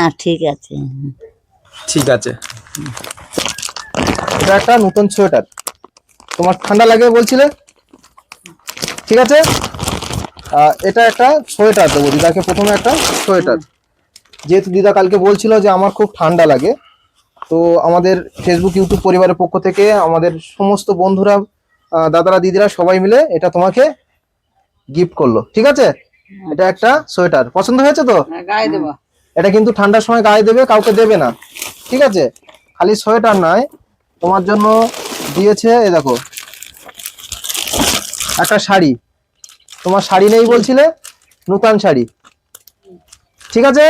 হ্যাঁ ঠিক আছে। ঠিক আছে। এটা একটা নতুন সোয়েটার। তোমার ঠান্ডা লাগে বলছিলে? ঠিক আছে? এটা একটা সোয়েটার দেবো দিদাকে প্রথমে একটা সোয়েটার। যেহেতু দিদা কালকে বলছিল যে আমার খুব ঠান্ডা লাগে তো আমাদের ফেসবুক ইউটিউব পরিবারের পক্ষ থেকে আমাদের সমস্ত বন্ধুরা দাদারা দিদিরা সবাই মিলে এটা তোমাকে গিফট করল। ঠিক আছে? এটা একটা সোয়েটার। পছন্দ হয়েছে তো? গায়ে দেবো। এটা কিন্তু ঠান্ডার সময় গায়ে দেবে কাউকে দেবে না। ঠিক আছে? খালি সোয়েটার নয় তোমার জন্য দিয়েছে এ দেখো। একটা শাড়ি। তোমার শাড়ি নেই বলছিলে? নূতন শাড়ি। ঠিক আছে?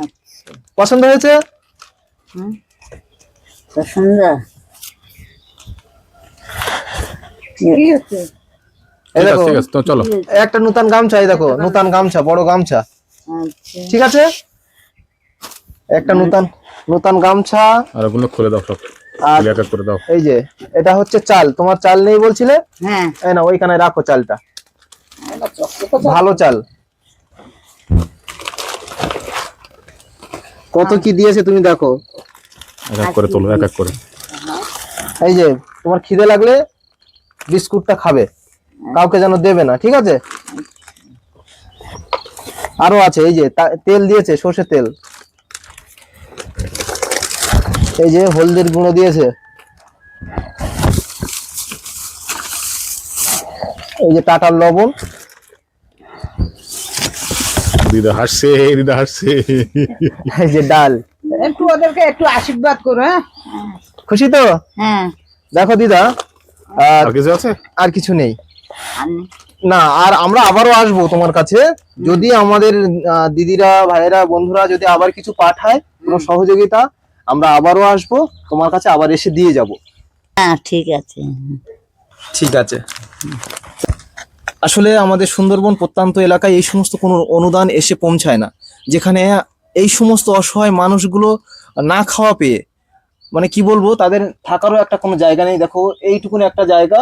আচ্ছা। পছন্দ হয়েছে? একটা নূতন গামছা এই দেখো নূতন গামছা বড় গামছা। আচ্ছা। ঠিক আছে? একটা নতুন নতুন গামছা। আর ওগুলো খুলে দাও সব। করে দাও। এই যে এটা হচ্ছে চাল। তোমার চাল নেই বলছিলে? হ্যাঁ। এই না ওইখানে রাখো চালটা। ভালো চাল। কত কি দিয়েছে তুমি দেখো। এক এক করে তোলো এক এক করে। এই যে তোমার খিদে লাগলে বিস্কুটটা খাবে। কাউকে যেন দেবে না ঠিক আছে? আরও আছে এই যে তেল দিয়েছে সর্ষে তেল। এই যে হলদির গুঁড়ো দিয়েছে। এই যে টাটার লবণ। দিদা হাসছে দিদা হাসছে। এই যে ডাল। একটু ওদেরকে একটু আশীর্বাদ করো হ্যাঁ? খুশি তো? হ্যাঁ। দেখো দিদা আর আর কিছু আছে? আর কিছু নেই। না আর আমরা আবারও আসব তোমার কাছে। যদি আমাদের দিদিরা ভাইয়েরা বন্ধুরা যদি আবার কিছু পাঠায় কোনো সহযোগিতা আমরা আবারও আসব তোমার কাছে আবার এসে দিয়ে যাব। হ্যাঁ ঠিক আছে। ঠিক আছে। আসলে আমাদের সুন্দরবন প্রত্যন্ত এলাকায় এই সমস্ত কোনো অনুদান এসে পৌঁছায় না যেখানে এই সমস্ত অসহায় মানুষগুলো না খাওয়া পেয়ে মানে কি বলব তাদের থাকারও একটা কোনো জায়গা নেই। দেখো এইটুকুনি একটা জায়গা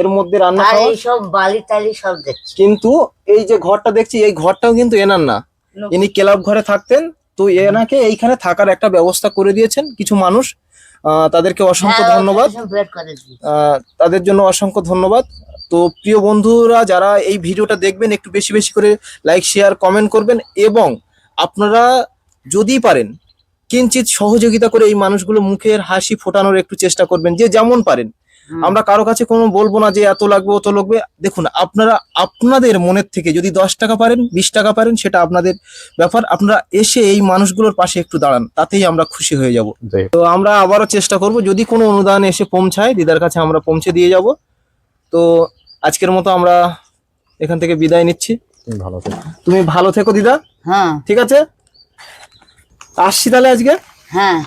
এর মধ্যে রান্না আর এই সব বালি টালি সব দেখছি। কিন্তু এই যে ঘরটা দেখছি এই ঘরটাও কিন্তু এনার না। ইনি ক্লাব ঘরে থাকতেন তো এনাকে এইখানে থাকার একটা ব্যবস্থা করে দিয়েছেন কিছু মানুষ। তাদেরকে অসংখ্য হ্যাঁ, ধন্যবাদ। তাদের জন্য অসংখ্য ধন্যবাদ। তো প্রিয় বন্ধুরা যারা এই ভিডিওটা দেখবেন একটু বেশি বেশি করে লাইক শেয়ার কমেন্ট করবেন এবং আপনারা যদি পারেন কিঞ্চিত সহযোগিতা করে এই মানুষগুলো মুখের হাসি ফোটানোর একটু চেষ্টা করবেন যে যেমন পারেন। আমরা কারও কাছে কোনো বলব না যে এত লাগবে অত লাগবে। দেখুন আপনারা আপনাদের মনের থেকে যদি দশ টাকা পারেন বিশ টাকা পারেন সেটা আপনাদের ব্যাপার। আপনারা এসে এই মানুষগুলোর পাশে একটু দাঁড়ান তাতেই আমরা খুশি হয়ে যাব। তো আমরা আবারও চেষ্টা করব যদি কোনো অনুদান এসে পৌঁছায় দিদার কাছে আমরা পৌঁছে দিয়ে যাব। তো আজকের মতো আমরা এখান থেকে বিদায় নিচ্ছি। ভালো থেকো। তুমি ভালো থেকো দিদা। হ্যাঁ। ঠিক আছে? আসছি তাহলে আজকে? হ্যাঁ।